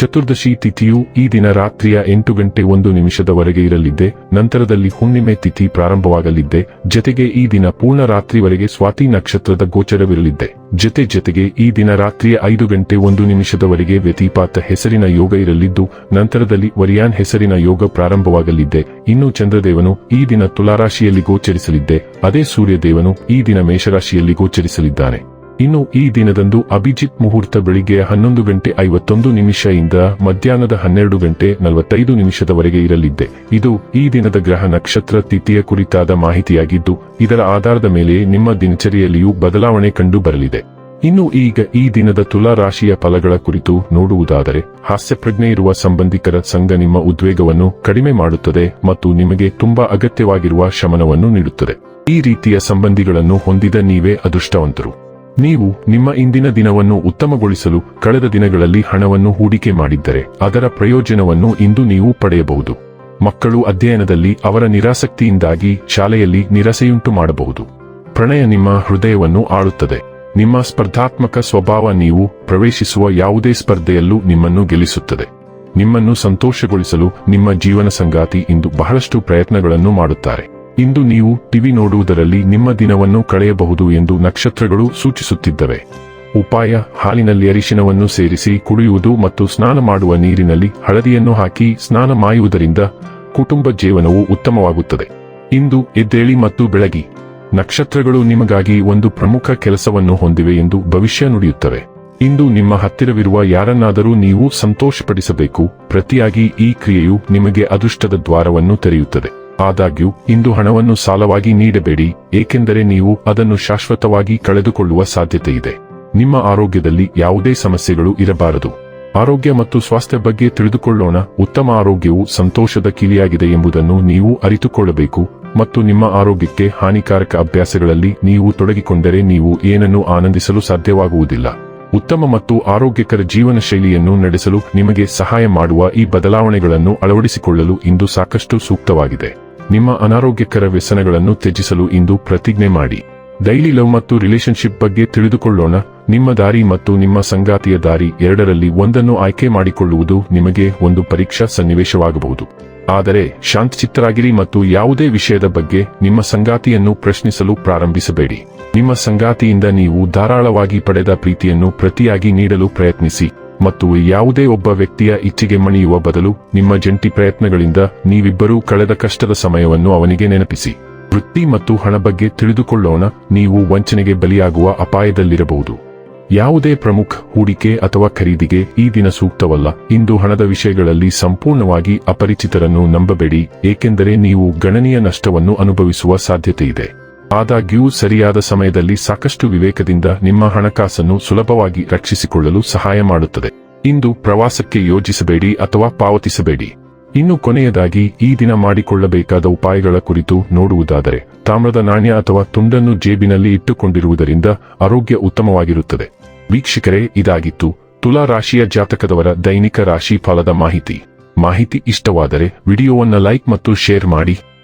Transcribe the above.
ಚತುರ್ದಶಿ ತಿಥಿಯು ಈ ದಿನ ರಾತ್ರಿಯ ಎಂಟು ಗಂಟೆ ಒಂದು ನಿಮಿಷದವರೆಗೆ ಇರಲಿದ್ದೆ, ನಂತರದಲ್ಲಿ ಹುಣ್ಣಿಮೆ ತಿಥಿ ಪ್ರಾರಂಭವಾಗಲಿದ್ದೆ, ಜತೆಗೆ ಈ ದಿನ ಪೂರ್ಣ ರಾತ್ರಿವರೆಗೆ ಸ್ವಾತಿ ನಕ್ಷತ್ರದ ಗೋಚರವಿರಲಿದ್ದೆ. ಜತೆ ಜತೆಗೆ ಈ ದಿನ ರಾತ್ರಿಯ ಐದು ಗಂಟೆ ಒಂದು ನಿಮಿಷದವರೆಗೆ ವ್ಯತಿಪಾತ ಹೆಸರಿನ ಯೋಗ ಇರಲಿದ್ದು, ನಂತರದಲ್ಲಿ ವರಿಯಾನ್ ಹೆಸರಿನ ಯೋಗ ಪ್ರಾರಂಭವಾಗಲಿದ್ದೆ. ಇನ್ನು ಚಂದ್ರದೇವನು ಈ ದಿನ ತುಲಾರಾಶಿಯಲ್ಲಿ ಗೋಚರಿಸಲಿದ್ದೆ, ಅದೇ ಸೂರ್ಯದೇವನು ಈ ದಿನ ಮೇಷರಾಶಿಯಲ್ಲಿ ಗೋಚರಿಸಲಿದ್ದಾನೆ. ಇನ್ನು ಈ ದಿನದಂದು ಅಭಿಜಿತ್ ಮುಹೂರ್ತ ಬೆಳಿಗ್ಗೆ ಹನ್ನೊಂದು ಗಂಟೆ ಐವತ್ತೊಂದು ನಿಮಿಷದಿಂದ ಮಧ್ಯಾಹ್ನದ ಹನ್ನೆರಡು ಗಂಟೆ ನಲವತ್ತೈದು ನಿಮಿಷದವರೆಗೆ ಇರಲಿದ್ದೆ. ಇದು ಈ ದಿನದ ಗ್ರಹ ನಕ್ಷತ್ರ ತಿಥಿಯ ಕುರಿತಾದ ಮಾಹಿತಿಯಾಗಿದ್ದು, ಇದರ ಆಧಾರದ ಮೇಲೆ ನಿಮ್ಮ ದಿನಚರಿಯಲ್ಲಿಯೂ ಬದಲಾವಣೆ ಕಂಡು ಬರಲಿದೆ. ಇನ್ನು ಈಗ ಈ ದಿನದ ತುಲಾ ರಾಶಿಯ ಫಲಗಳ ಕುರಿತು ನೋಡುವುದಾದರೆ ಹಾಸ್ಯಪ್ರಜ್ಞೆ ಇರುವ ಸಂಬಂಧಿಕರ ಸಂಘ ನಿಮ್ಮ ಉದ್ವೇಗವನ್ನು ಕಡಿಮೆ ಮಾಡುತ್ತದೆ ಮತ್ತು ನಿಮಗೆ ತುಂಬಾ ಅಗತ್ಯವಾಗಿರುವ ಶಮನವನ್ನು ನೀಡುತ್ತದೆ. ಈ ರೀತಿಯ ಸಂಬಂಧಿಗಳನ್ನು ಹೊಂದಿದ ನೀವೇ ಅದೃಷ್ಟವಂತರು. ನೀವು ನಿಮ್ಮ ಇಂದಿನ ದಿನವನ್ನು ಉತ್ತಮಗೊಳಿಸಲು ಕಳೆದ ದಿನಗಳಲ್ಲಿ ಹಣವನ್ನು ಹೂಡಿಕೆ ಮಾಡಿದ್ದರೆ ಅದರ ಪ್ರಯೋಜನವನ್ನು ಇಂದು ನೀವು ಪಡೆಯಬಹುದು. ಮಕ್ಕಳು ಅಧ್ಯಯನದಲ್ಲಿ ಅವರ ನಿರಾಸಕ್ತಿಯಿಂದಾಗಿ ಶಾಲೆಯಲ್ಲಿ ನಿರಸೆಯುಂಟು ಮಾಡಬಹುದು. ಪ್ರಣಯ ನಿಮ್ಮ ಹೃದಯವನ್ನು ಆಳುತ್ತದೆ. ನಿಮ್ಮ ಸ್ಪರ್ಧಾತ್ಮಕ ಸ್ವಭಾವ ನೀವು ಪ್ರವೇಶಿಸುವ ಯಾವುದೇ ಸ್ಪರ್ಧೆಯಲ್ಲೂ ನಿಮ್ಮನ್ನು ಗೆಲ್ಲಿಸುತ್ತದೆ. ನಿಮ್ಮನ್ನು ಸಂತೋಷಗೊಳಿಸಲು ನಿಮ್ಮ ಜೀವನ ಸಂಗಾತಿ ಇಂದು ಬಹಳಷ್ಟು ಪ್ರಯತ್ನಗಳನ್ನು ಮಾಡುತ್ತಾರೆ. ಇಂದು ನೀವು ಟಿವಿ ನೋಡುವುದರಲ್ಲಿ ನಿಮ್ಮ ದಿನವನ್ನು ಕಳೆಯಬಹುದು ಎಂದು ನಕ್ಷತ್ರಗಳು ಸೂಚಿಸುತ್ತಿದ್ದವೆ. ಉಪಾಯ, ಹಾಲಿನಲ್ಲಿ ಅರಿಶಿನವನ್ನು ಸೇರಿಸಿ ಕುಡಿಯುವುದು ಮತ್ತು ಸ್ನಾನ ಮಾಡುವ ನೀರಿನಲ್ಲಿ ಹಳದಿಯನ್ನು ಹಾಕಿ ಸ್ನಾನ ಮಾಯುವುದರಿಂದ ಕುಟುಂಬ ಜೀವನವು ಉತ್ತಮವಾಗುತ್ತದೆ. ಇಂದು ಎದ್ದೇಳಿ ಮತ್ತು ಬೆಳಗಿ. ನಕ್ಷತ್ರಗಳು ನಿಮಗಾಗಿ ಒಂದು ಪ್ರಮುಖ ಕೆಲಸವನ್ನು ಹೊಂದಿವೆ ಎಂದು ಭವಿಷ್ಯ ನುಡಿಯುತ್ತವೆ. ಇಂದು ನಿಮ್ಮ ಹತ್ತಿರವಿರುವ ಯಾರನ್ನಾದರೂ ನೀವು ಸಂತೋಷಪಡಿಸಬೇಕು. ಪ್ರತಿಯಾಗಿ ಈ ಕ್ರಿಯೆಯು ನಿಮಗೆ ಅದೃಷ್ಟದ ದ್ವಾರವನ್ನು ತೆರೆಯುತ್ತದೆ. ಆದಾಗ್ಯೂ, ಇಂದು ಹಣವನ್ನು ಸಾಲವಾಗಿ ನೀಡಬೇಡಿ, ಏಕೆಂದರೆ ನೀವು ಅದನ್ನು ಶಾಶ್ವತವಾಗಿ ಕಳೆದುಕೊಳ್ಳುವ ಸಾಧ್ಯತೆಯಿದೆ. ನಿಮ್ಮ ಆರೋಗ್ಯದಲ್ಲಿ ಯಾವುದೇ ಸಮಸ್ಯೆಗಳು ಇರಬಾರದು. ಆರೋಗ್ಯ ಮತ್ತು ಸ್ವಾಸ್ಥ್ಯ ಬಗ್ಗೆ ತಿಳಿದುಕೊಳ್ಳೋಣ, ಉತ್ತಮ ಆರೋಗ್ಯವು ಸಂತೋಷದ ಕಿಲಿಯಾಗಿದೆ ಎಂಬುದನ್ನು ನೀವು ಅರಿತುಕೊಳ್ಳಬೇಕು, ಮತ್ತು ನಿಮ್ಮ ಆರೋಗ್ಯಕ್ಕೆ ಹಾನಿಕಾರಕ ಅಭ್ಯಾಸಗಳಲ್ಲಿ ನೀವು ತೊಡಗಿಕೊಂಡರೆ ನೀವು ಏನನ್ನು ಆನಂದಿಸಲು ಸಾಧ್ಯವಾಗುವುದಿಲ್ಲ. ಉತ್ತಮ ಮತ್ತು ಆರೋಗ್ಯಕರ ಜೀವನ ಶೈಲಿಯನ್ನು ನಡೆಸಲು ನಿಮಗೆ ಸಹಾಯ ಮಾಡುವ ಈ ಬದಲಾವಣೆಗಳನ್ನು ಅಳವಡಿಸಿಕೊಳ್ಳಲು ಇಂದು ಸಾಕಷ್ಟು ಸೂಕ್ತವಾಗಿದೆ. ನಿಮ್ಮ ಅನಾರೋಗ್ಯಕರ ವ್ಯಸನಗಳನ್ನು ತ್ಯಜಿಸಲು ಇಂದು ಪ್ರತಿಜ್ಞೆ ಮಾಡಿ. ಡೈಲಿ ಲವ್ ಮತ್ತು ರಿಲೇಶನ್ಶಿಪ್ ಬಗ್ಗೆ ತಿಳಿದುಕೊಳ್ಳೋಣ. ನಿಮ್ಮ ದಾರಿ ಮತ್ತು ನಿಮ್ಮ ಸಂಗಾತಿಯ ದಾರಿ ಎರಡರಲ್ಲಿ ಒಂದನ್ನು ಆಯ್ಕೆ ಮಾಡಿಕೊಳ್ಳುವುದು ನಿಮಗೆ ಒಂದು ಪರೀಕ್ಷಾ ಸನ್ನಿವೇಶವಾಗಬಹುದು. ಆದರೆ, ಶಾಂತಚಿತ್ತರಾಗಿರಿ ಮತ್ತು ಯಾವುದೇ ವಿಷಯದ ಬಗ್ಗೆ ನಿಮ್ಮ ಸಂಗಾತಿಯನ್ನು ಪ್ರಶ್ನಿಸಲು ಪ್ರಾರಂಭಿಸಬೇಡಿ. ನಿಮ್ಮ ಸಂಗಾತಿಯಿಂದ ನೀವು ಧಾರಾಳವಾಗಿ ಪಡೆದ ಪ್ರೀತಿಯನ್ನು ಪ್ರತಿಯಾಗಿ ನೀಡಲು ಪ್ರಯತ್ನಿಸಿ. ಮತ್ತು ಯಾವುದೇ ಒಬ್ಬ ವ್ಯಕ್ತಿಯ ಇಚ್ಛೆಗೆ ಮಣಿಯುವ ಬದಲು ನಿಮ್ಮ ಜಂಟಿ ಪ್ರಯತ್ನಗಳಿಂದ ನೀವಿಬ್ಬರೂ ಕಳೆದ ಕಷ್ಟದ ಸಮಯವನ್ನು ಅವನಿಗೆ ನೆನಪಿಸಿ. ವೃತ್ತಿ ಮತ್ತು ಹಣ ಬಗ್ಗೆ ತಿಳಿದುಕೊಳ್ಳೋಣ, ನೀವು ವಂಚನೆಗೆ ಬಲಿಯಾಗುವ ಅಪಾಯದಲ್ಲಿರಬಹುದು. ಯಾವುದೇ ಪ್ರಮುಖ ಹೂಡಿಕೆ ಅಥವಾ ಖರೀದಿಗೆ ಈ ದಿನ ಸೂಕ್ತವಲ್ಲ. ಇಂದು ಹಣದ ವಿಷಯಗಳಲ್ಲಿ ಸಂಪೂರ್ಣವಾಗಿ ಅಪರಿಚಿತರನ್ನು ನಂಬಬೇಡಿ, ಏಕೆಂದರೆ ನೀವು ಗಣನೀಯ ನಷ್ಟವನ್ನು ಅನುಭವಿಸುವ ಸಾಧ್ಯತೆ ಇದೆ ಆದಾಗ್ಯೂ ಸರಿಯಾದ ಸಮಯದಲ್ಲಿ ಸಾಕಷ್ಟು ವಿವೇಕದಿಂದ ನಿಮ್ಮ ಹಣಕಾಸನ್ನು ಸುಲಭವಾಗಿ ರಕ್ಷಿಸಿಕೊಳ್ಳಲು ಸಹಾಯ ಮಾಡುತ್ತದೆ. ಇಂದು ಪ್ರವಾಸಕ್ಕೆ ಯೋಜಿಸಬೇಡಿ ಅಥವಾ ಪಾವತಿಸಬೇಡಿ. ಇನ್ನು ಕೊನೆಯದಾಗಿ, ಈ ದಿನ ಮಾಡಿಕೊಳ್ಳಬೇಕಾದ ಉಪಾಯಗಳ ಕುರಿತು ನೋಡುವುದಾದರೆ, ತಾಮ್ರದ ನಾಣ್ಯ ಅಥವಾ ತುಂಡನ್ನು ಜೇಬಿನಲ್ಲಿ ಇಟ್ಟುಕೊಂಡಿರುವುದರಿಂದ ಆರೋಗ್ಯ ಉತ್ತಮವಾಗಿರುತ್ತದೆ. ವೀಕ್ಷಕರೇ, ಇದಾಗಿತ್ತು ತುಲಾ ರಾಶಿಯ ಜಾತಕದವರ ದೈನಿಕ ರಾಶಿ ಫಲದ ಮಾಹಿತಿ. ಮಾಹಿತಿ ಇಷ್ಟವಾದರೆ ವಿಡಿಯೋವನ್ನು ಲೈಕ್ ಮತ್ತು ಶೇರ್ ಮಾಡಿ.